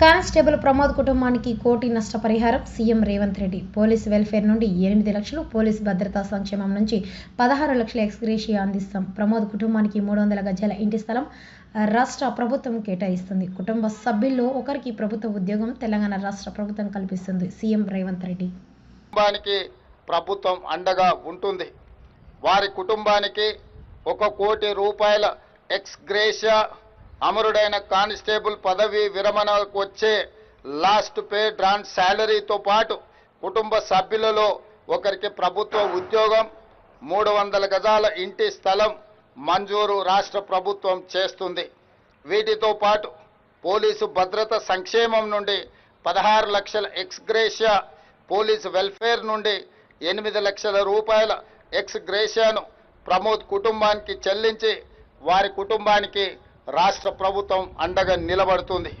Constable Pramod కుటుంబానికి కోటి నష్టపరిహారం. CM Revanth Reddy police welfare నుండి ఎనిమిది లక్షలు పోలీస్ భద్రతా సంక్షేమం నుంచి పదహారు లక్షల ఎక్స్గ్రేషియా అందిస్తాం. ప్రమోద్ కుటుంబానికి మూడు వందల గజాల ఇంటి స్థలం రాష్ట్ర ప్రభుత్వం కేటాయిస్తుంది. కుటుంబ సభ్యుల్లో ఒకరికి ప్రభుత్వ ఉద్యోగం తెలంగాణ రాష్ట్ర ప్రభుత్వం కల్పిస్తుంది. సీఎం రేవంత్ రెడ్డి. కుటుంబానికి ప్రభుత్వం అండగా ఉంటుంది. వారి కుటుంబానికి ఒక కోటి రూపాయల ఎక్స్ గ్రేషియా అమరుడైన కానిస్టేబుల్ పదవి విరమణకు వచ్చే లాస్ట్ పే డ్రాన్ శాలరీతో పాటు కుటుంబ సభ్యులలో ఒకరికి ప్రభుత్వ ఉద్యోగం మూడు వందల గజాల ఇంటి స్థలం మంజూరు రాష్ట్ర ప్రభుత్వం చేస్తుంది. వీటితో పాటు పోలీసు భద్రత సంక్షేమం నుండి పదహారు లక్షల ఎక్స్గ్రేషియా పోలీసు వెల్ఫేర్ నుండి ఎనిమిది లక్షల రూపాయల ఎక్స్ గ్రేషియాను ప్రమోద్ కుటుంబానికి చెల్లించి వారి కుటుంబానికి రాష్ట్ర ప్రభుత్వం అండగా నిలబడుతుంది.